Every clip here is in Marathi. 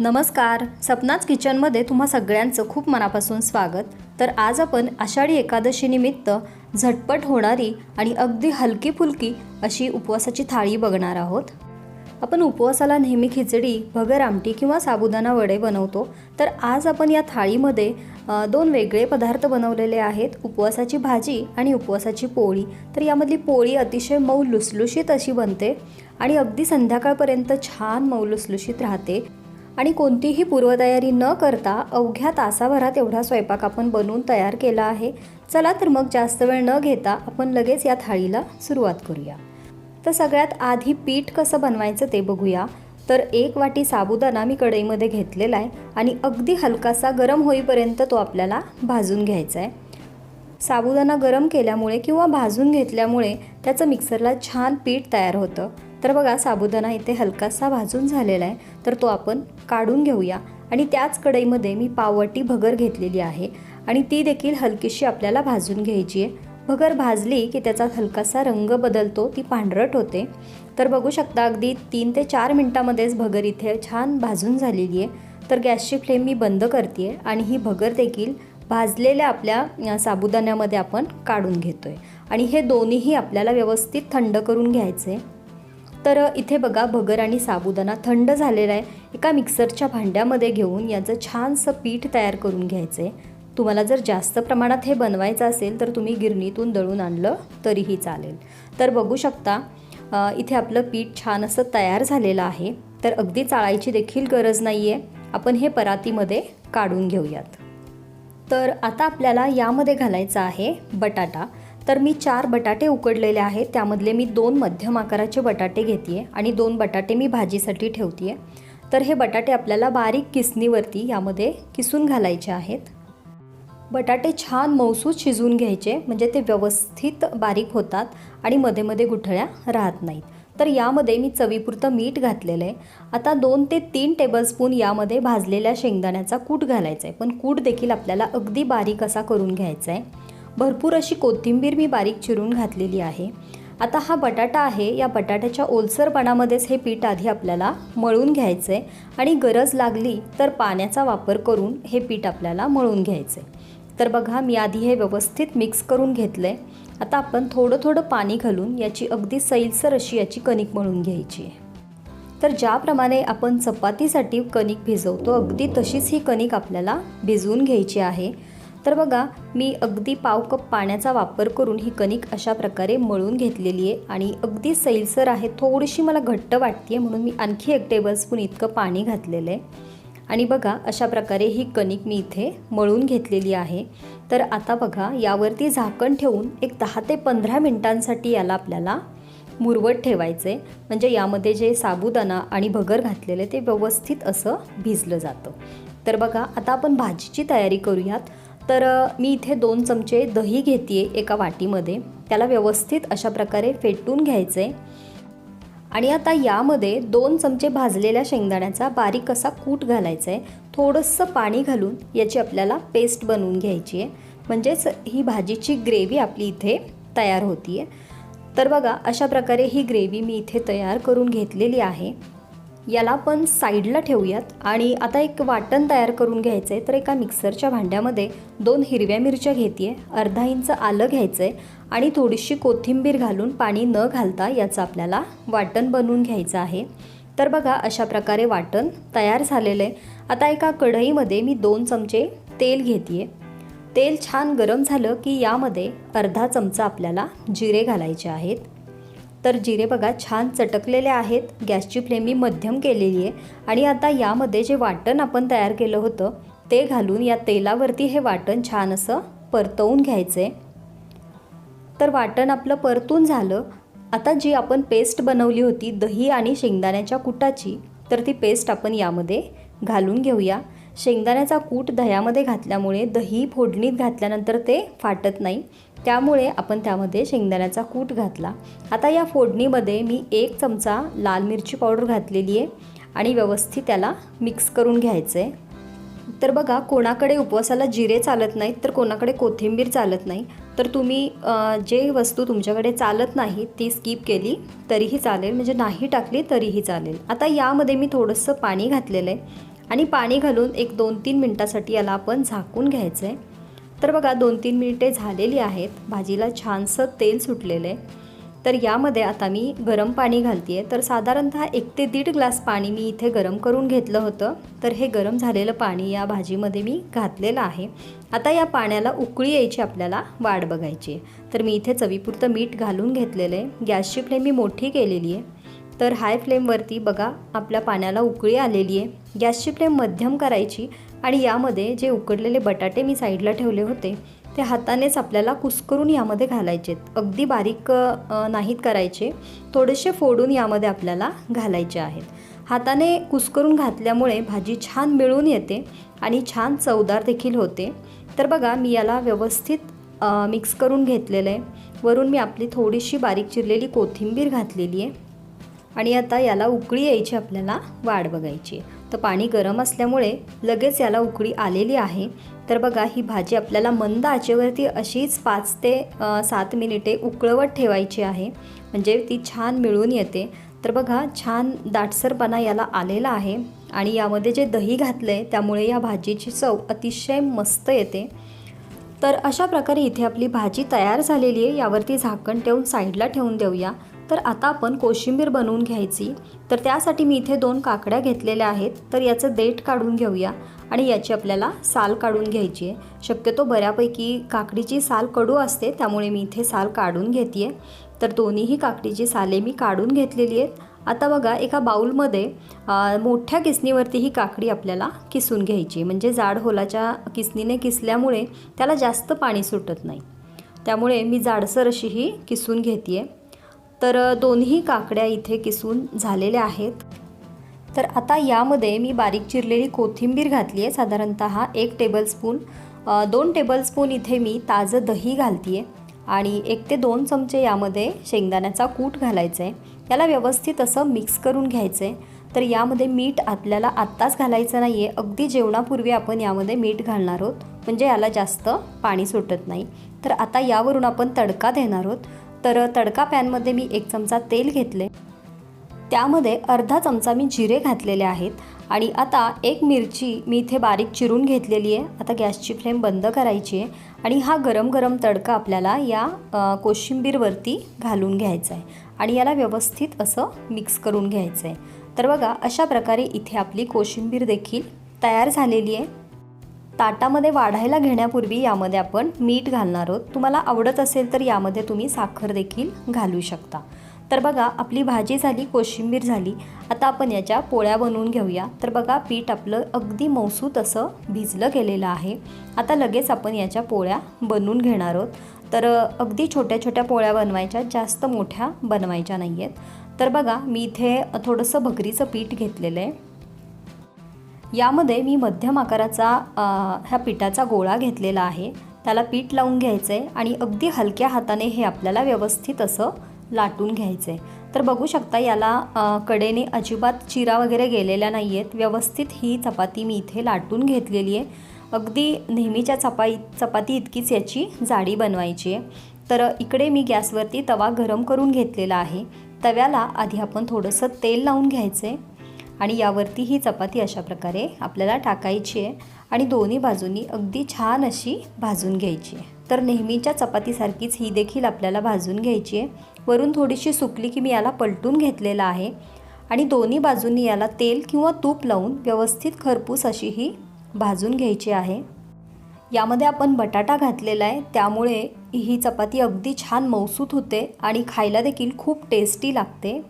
नमस्कार. सपनाच किचनमध्ये तुम्हा सगळ्यांचं खूप मनापासून स्वागत. तर आज आपण आषाढी एकादशीनिमित्त झटपट होणारी आणि अगदी हलकी फुलकी अशी उपवासाची थाळी बघणार आहोत. आपण उपवासाला नेहमी खिचडी भगर आमटी किंवा साबुदाणा वडे बनवतो. तर आज आपण या थाळीमध्ये दोन वेगळे पदार्थ बनवलेले आहेत. उपवासाची भाजी आणि उपवासाची पोळी. तर यामधली पोळी अतिशय मऊ लुसलुशीत अशी बनते आणि अगदी संध्याकाळपर्यंत छान मऊ लुसलुशीत राहते. आणि कोणतीही पूर्वतयारी न करता अवघ्या तासाभरात एवढा स्वयंपाक आपण बनवून तयार केला आहे. चला तर मग जास्त वेळ न घेता आपण लगेच या थाळीला सुरुवात करूया. तर सगळ्यात आधी पीठ कसं बनवायचं ते बघूया. तर एक वाटी साबुदाणा मी कढईमध्ये घेतलेला आहे आणि अगदी हलकासा गरम होईपर्यंत तो आपल्याला भाजून घ्यायचा आहे. साबुदाणा गरम केल्यामुळे किंवा भाजून घेतल्यामुळे त्याचं मिक्सरला छान पीठ तयार होतं. तर बघा साबुदाणा इथे हलकासा भाजून झालेला आहे. तर तो आपण काढून घेऊया. आणि त्याच कढईमध्ये मी पाववाटी भगर घेतलेली आहे. आणि ती देखील हलकीशी आपल्याला भाजून घ्यायची आहे. भगर भाजली की त्याचा हलकासा रंग बदलतो ती पांढरट होते. तर बघू शकता अगदी तीन ते चार मिनटामध्येच भगर इथे छान भाजून झालेली आहे. तर गॅसची फ्लेम मी बंद करते आणि ही भगर देखील भाजलेल्या आपल्या साबुदाण्यामध्ये आपण काढून घेतो आहे आणि हे दोन्हीही आपल्याला व्यवस्थित थंड करून घ्यायचे तर इथे बघा भगर आणि साबुदाणा थंड झालेला आहे. एका मिक्सरच्या भांड्यामध्ये घेऊन याचं छानसं पीठ तयार करून घ्यायचं आहे तुम्हाला जर जास्त प्रमाणात हे बनवायचं असेल तर तुम्ही गिरणीतून दळून आणलं तरीही चालेल. तर बघू शकता इथे आपलं पीठ छान असं तयार झालेलं आहे. तर अगदी चाळायची देखील गरज नाही आहे आपण हे परातीमध्ये काढून घेऊयात. तर आता आपल्याला यामध्ये घालायचा आहे बटाटा. तर मी चार बटाटे उकडलेले आहेत. त्यामधले मी दोन मध्यम आकाराचे बटाटे घेते आहे आणि दोन बटाटे मी भाजीसाठी ठेवते आहे तर हे बटाटे आपल्याला बारीक किसणीवरती यामध्ये किसून घालायचे आहेत. बटाटे छान मौसूद शिजवून घ्यायचे म्हणजे ते व्यवस्थित बारीक होतात आणि मध्ये मध्ये गुठळ्या राहत नाहीत. तर यामध्ये मी चवीपुरतं मीठ घातलेलं आहे. आता दोन ते तीन टेबलस्पून यामध्ये भाजलेल्या शेंगदाण्याचा कूट घालायचा आहे. पण कूट देखील आपल्याला अगदी बारीक असा करून घ्यायचा आहे. भरपूर अशी कोथिंबीर मी बारीक चिरून घातलेली आहे. आता हा बटाटा आहे या बटाट्याच्या ओलसरपणामध्येच हे पीठ आधी आपल्याला मळून घ्यायचं आहे आणि गरज लागली तर पाण्याचा वापर करून हे पीठ आपल्याला मळून घ्यायचं आहे तर बघा मी आधी हे व्यवस्थित मिक्स करून घेतलं आहे आता आपण थोडं थोडं पाणी घालून याची अगदी सैलसर अशी याची कणिक मळून घ्यायची आहे. तर ज्याप्रमाणे आपण चपातीसाठी कणिक भिजवतो अगदी तशीच ही कणिक आपल्याला भिजवून घ्यायची आहे. तर बघा मी अगदी पाव कप पाण्याचा वापर करून ही कणिक अशा प्रकारे मळून घेतलेली आहे आणि अगदी सैलसर आहे थोडीशी मला घट्ट वाटते म्हणून मी आणखी एक टेबलस्पून इतकं पाणी घातलेलं आहे. आणि बघा अशा प्रकारे ही कणिक मी इथे मळून घेतलेली आहे. तर आता बघा यावरती झाकण ठेवून एक दहा ते पंधरा मिनटांसाठी याला आपल्याला मुरवत ठेवायचे म्हणजे यामध्ये जे साबुदाणा आणि भगर घातलेले ते व्यवस्थित असं भिजलं जातं. तर बघा आता आपण भाजीची तयारी करूयात. तर मी इथे दोन चमचे दही घेते एका वाटीमध्ये. त्याला व्यवस्थित अशा प्रकारे फेटून घ्यायचं आहे आणि आता यामध्ये दोन चमचे भाजलेल्या शेंगदाण्याचा बारीक असा कूट घालायचा आहे थोडंसं पाणी घालून याची आपल्याला पेस्ट बनवून घ्यायची आहे म्हणजेच ही भाजीची ग्रेव्ही आपली इथे तयार होती आहे तर बघा अशा प्रकारे ही ग्रेव्ही मी इथे तयार करून घेतलेली आहे. याला आपण साईडला ठेवूयात. आणि आता एक वाटण तयार करून घ्यायचं आहे तर एका मिक्सरच्या भांड्यामध्ये दोन हिरव्या मिरच्या घेते अर्धा इंच आलं घ्यायचं आहे आणि थोडीशी कोथिंबीर घालून पाणी न घालता याचं आपल्याला वाटण बनवून घ्यायचं आहे. तर बघा अशा प्रकारे वाटण तयार झालेलं आहे. आता एका कढईमध्ये मी दोन चमचे तेल घेते तेल छान गरम झालं की यामध्ये अर्धा चमचा आपल्याला जिरे घालायचे आहेत. तर जिरे बघा छान चटकलेले आहेत. गॅसची फ्लेम मी मध्यम केलेली आहे. आणि आता यामध्ये जे वाटण आपण तयार केलं होतं ते घालून या तेलावरती हे वाटण छान असं परतवून घ्यायचं आहे तर वाटण आपलं परतून झालं. आता जी आपण पेस्ट बनवली होती दही आणि शेंगदाण्याच्या कुटाची तर ती पेस्ट आपण यामध्ये घालून घेऊया. शेंगदाण्याचा कूट दह्यामध्ये घातल्यामुळे दही फोडणीत घातल्यानंतर ते फाटत नाही. त्यामुळे आपण त्यामध्ये शेंगदाण्याचा कूट घातला. आता या फोडणीमध्ये मी एक चमचा लाल मिरची पावडर घातलेली आहे आणि व्यवस्थित त्याला मिक्स करून घ्यायचं आहे तर बघा कोणाकडे उपवासाला जिरे चालत नाहीत तर कोणाकडे कोथिंबीर चालत नाही. तर तुम्ही जे वस्तू तुमच्याकडे चालत नाही ती स्किप केली तरीही चालेल. म्हणजे नाही टाकली तरीही चालेल. आता यामध्ये मी थोडंसं पाणी घातलेलं आहे. आणि पाणी घालून एक दोन तीन मिनटासाठी याला आपण झाकून घ्यायचं आहे तर बघा दोन तीन मिनिटे झालेली आहेत. भाजीला छानसं तेल सुटलेलं आहे तर यामध्ये आता मी गरम पाणी घालते आहे तर साधारणतः एक ते दीड ग्लास पाणी मी इथे गरम करून घेतलं होतं. तर हे गरम झालेलं पाणी या भाजीमध्ये मी घातलेलं आहे. आता या पाण्याला उकळी यायची आपल्याला वाट बघायची आहे. तर मी इथे चवीपुरतं मीठ घालून घेतलेलं आहे गॅसची फ्लेम मी मोठी केलेली आहे. तर हाय फ्लेमवरती बघा आपल्या पाण्याला उकळी आलेली आहे. गॅसची फ्लेम मध्यम करायची. आणि यामध्ये जे उकडलेले बटाटे मी साईडला ठेवले होते ते हातानेच आपल्याला कुस्करून यामध्ये घालायचे अगदी बारीक नाहीत करायचे थोडेसे फोडून यामध्ये आपल्याला घालायचे आहेत. हाताने कुस्करून घातल्यामुळे भाजी छान मिळून येते आणि छान चवदार देखील होते. तर बघा मी याला व्यवस्थित मिक्स करून घेतलेलं आहे. वरून मी आपली थोडीशी बारीक चिरलेली कोथिंबीर घातलेली आहे. आणि आता याला उकळी यायची आपल्याला वाढ बघायची तर पाणी गरम असल्यामुळे लगेच याला उकळी आलेली आहे. तर बघा ही भाजी आपल्याला मंद आचेवरती अशीच पाच ते सात मिनिटे उकळवत ठेवायची आहे. म्हणजे ती छान मिळून येते. तर बघा छान दाटसरपणा याला आलेला आहे आणि यामध्ये जे दही घातलं आहे त्यामुळे या भाजीची चव अतिशय मस्त येते. तर अशा प्रकारे इथे आपली भाजी तयार झालेली आहे. यावरती झाकण ठेवून साईडला ठेवून देऊया. तर आता आपण कोशिंबीर बनवून घ्यायची. तर त्यासाठी मी इथे दोन काकड्या घेतलेल्या आहेत. तर याचं देठ काढून घेऊया आणि याची आपल्याला साल काढून घ्यायची आहे. शक्यतो बऱ्यापैकी काकडीची साल कडू असते त्यामुळे मी इथे साल काढून घेते आहे तर दोन्हीही काकडीची साले मी काढून घेतलेली आहेत. आता बघा एका बाऊलमध्ये मोठ्या किसणीवरती ही काकडी आपल्याला किसून घ्यायची म्हणजे जाड होलाच्या किसणीने किसल्यामुळे त्याला जास्त पाणी सुटत नाही. त्यामुळे मी जाडसर अशी ही किसून घेते तर दोन्ही काकड्या इथे किसून झालेल्या आहेत. तर आता यामध्ये मी बारीक चिरलेली कोथिंबीर घातली आहे. साधारणतः एक टेबलस्पून दोन टेबलस्पून इथे मी ताजं दही घालते आहे आणि एक ते दोन चमचे यामध्ये शेंगदाण्याचा कूट घालायचा आहे याला व्यवस्थित असं मिक्स करून घ्यायचं आहे तर यामध्ये मीठ आपल्याला आत्ताच घालायचं नाही आहे अगदी जेवणापूर्वी आपण यामध्ये मीठ घालणार आहोत. म्हणजे याला जास्त पाणी सुटत नाही. तर आता यावरून आपण तडका देणार आहोत. तर तडका पॅनमध्ये मी एक चमचा तेल घेतले. त्यामध्ये अर्धा चमचा मी जिरे घातलेले आहेत आणि आता एक मिरची मी इथे बारीक चिरून घेतलेली आहे. आता गॅसची फ्लेम बंद करायची आहे आणि हा गरम गरम तडका आपल्याला या कोशिंबीरवरती घालून घ्यायचा आहे आणि याला व्यवस्थित असं मिक्स करून घ्यायचं आहे. तर बघा अशा प्रकारे इथे आपली कोशिंबीर देखील तयार झालेली आहे. ताटामध्ये वाढायला घेण्यापूर्वी यामध्ये आपण मीठ घालणार आहोत. तुम्हाला आवडत असेल तर यामध्ये तुम्ही साखर देखील घालू शकता. तर बघा आपली भाजी झाली कोशिंबीर झाली. आता आपण याच्या पोळ्या बनवून घेऊया. तर बघा पीठ आपलं अगदी मौसूत असं भिजलं गेलेलं आहे. आता लगेच आपण याच्या पोळ्या बनवून घेणार आहोत. तर अगदी छोट्या छोट्या पोळ्या बनवायच्या जास्त मोठ्या बनवायच्या नाही आहेत तर बघा मी इथे थोडंसं भगरीचं पीठ घेतलेलं आहे. यामध्ये मी मध्यम आकाराचा ह्या पिठाचा गोळा घेतलेला आहे. त्याला पीठ लावून घ्यायचं आहे आणि अगदी हलक्या हाताने हे आपल्याला व्यवस्थित असं लाटून घ्यायचं आहे तर बघू शकता याला कडेने अजिबात चिरा वगैरे गेलेल्या नाही आहेत व्यवस्थित ही चपाती मी इथे लाटून घेतलेली आहे. अगदी नेहमीच्या चपाई चपाती इतकीच याची जाडी बनवायची आहे. तर इकडे मी गॅसवरती तवा गरम करून घेतलेला आहे. तव्याला आधी आपण थोडंसं तेल लावून घ्यायचं आहे आणि यावरती ही चपाती अशा प्रकारे आपल्याला टाकायची आहे आणि दोन्ही बाजूंनी अगदी छान अशी भाजून घ्यायची आहे. तर नेहमीच्या चपातीसारखीच ही देखील आपल्याला भाजून घ्यायची आहे. वरून थोडीशी सुकली की मी याला पलटून घेतलेला आहे आणि दोन्ही बाजूंनी याला तेल किंवा तूप लावून व्यवस्थित खरपूस अशी ही भाजून घ्यायची आहे. यामध्ये आपण बटाटा घातलेला आहे. त्यामुळे ही चपाती अगदी छान मौसूत होते आणि खायला देखील खूप टेस्टी लागते.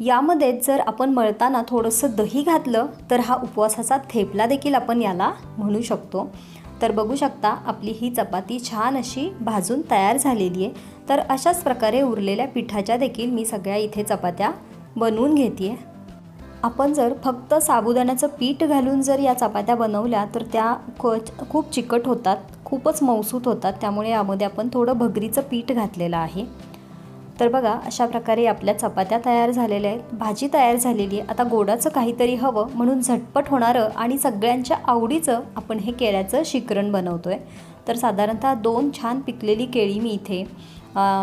यामध्ये जर आपण मळताना थोडंसं दही घातलं तर हा उपवासाचा थेपला देखील आपण याला म्हणू शकतो. तर बघू शकता आपली ही चपाती छान अशी भाजून तयार झालेली आहे. तर अशाच प्रकारे उरलेल्या पिठाच्या देखील मी सगळ्या इथे चपात्या बनवून घेते आपण जर फक्त साबुदाण्याचं पीठ घालून जर या चपात्या बनवल्या तर त्या खूप चिकट होतात खूपच मौसूत होतात. त्यामुळे यामध्ये आपण थोडं भगरीचं पीठ घातलेलं आहे. तर बघा अशा प्रकारे आपल्या चपात्या तयार झालेल्या आहेत. भाजी तयार झालेली आहे. आता गोडाचं काहीतरी हवं म्हणून झटपट होणारं आणि सगळ्यांच्या आवडीचं आपण हे केळ्याचं शिकरण बनवतो आहे तर साधारणतः दोन छान पिकलेली केळी मी इथे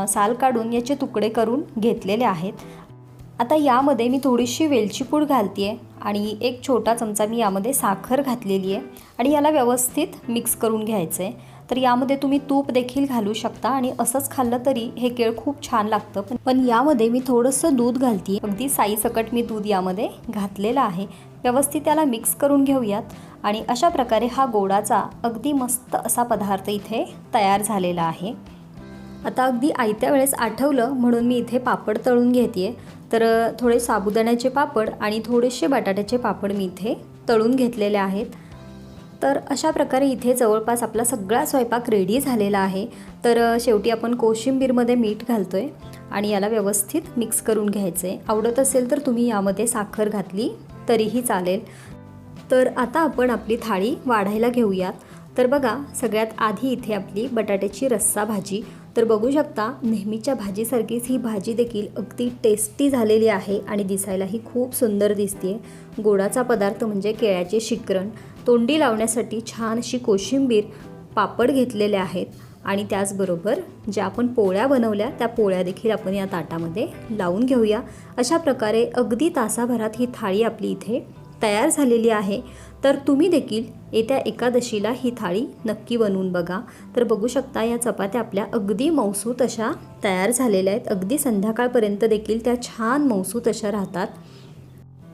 साल काढून याचे तुकडे करून घेतलेले आहेत. आता यामध्ये मी थोडीशी वेलची पूड घालते आहे आणि एक छोटा चमचा मी यामध्ये साखर घातलेली आहे आणि याला व्यवस्थित मिक्स करून घ्यायचं आहे तर यामध्ये तुम्ही तूप देखील घालू शकता आणि असंच खाल्लं तरी हे केळ खूप छान लागतं. पण पण यामध्ये मी थोडंसं दूध घालते अगदी साईसकट मी दूध यामध्ये घातलेलं आहे. व्यवस्थित त्याला मिक्स करून घेऊयात. आणि अशा प्रकारे हा गोडाचा अगदी मस्त असा पदार्थ इथे तयार झालेला आहे. आता अगदी आयत्या वेळेस आठवलं म्हणून मी इथे पापड तळून घेते तर थोडे साबुदाण्याचे पापड आणि थोडेसे बटाट्याचे पापड मी इथे तळून घेतलेले आहेत. तर अशा प्रकारे इथे जवळपास आपला सगळा स्वयंपाक रेडी झालेला आहे. तर शेवटी आपण कोशिंबीरमध्ये मीठ घालतो आहे आणि याला व्यवस्थित मिक्स करून घ्यायचं. आहे आवडत असेल तर तुम्ही यामध्ये साखर घातली तरीही चालेल. तर आता आपण आपली थाळी वाढायला घेऊयात. तर बघा सगळ्यात आधी इथे आपली बटाट्याची रस्सा भाजी. तर बघू शकता नेहमीच्या भाजीसारखीच ही भाजी देखील अगदी टेस्टी झालेली आहे आणि दिसायलाही खूप सुंदर दिसते गोडाचा पदार्थ म्हणजे केळ्याचे शिकरण. तोंडी लावण्यासाठी छान अशी कोशिंबीर पापड घेतलेले आहेत. आणि त्याचबरोबर ज्या आपण पोळ्या बनवल्या त्या पोळ्या देखील आपण या ताटामध्ये लावून घेऊया. अशा प्रकारे अगदी तासाभरात ही थाळी आपली इथे तयार झालेली आहे. तर तुम्ही देखील येत्या एकादशीला ही थाळी नक्की बनवून बघा. तर बघू शकता या चपात्या आपल्या अगदी मौसूत अशा तयार झालेल्या आहेत. अगदी संध्याकाळपर्यंत देखील त्या छान मौसूत अशा राहतात.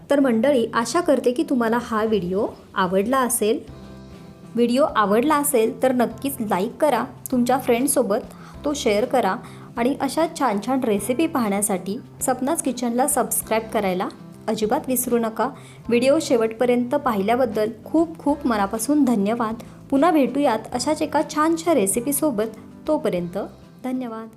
तर मंडळी आशा करते की तुम्हाला हा व्हिडिओ आवडला असेल. व्हिडिओ आवडला असेल तर नक्कीच लाईक करा तुमच्या फ्रेंडसोबत तो शेअर करा आणि अशा छान छान रेसिपी पाहण्यासाठी सपनाच किचनला सबस्क्राईब करायला अजिबात विसरू नका. व्हिडिओ शेवटपर्यंत पाहिल्याबद्दल खूप खूप मनापासून धन्यवाद. पुन्हा भेटूयात अशाच एका छानशा रेसिपीसोबत. तोपर्यंत धन्यवाद.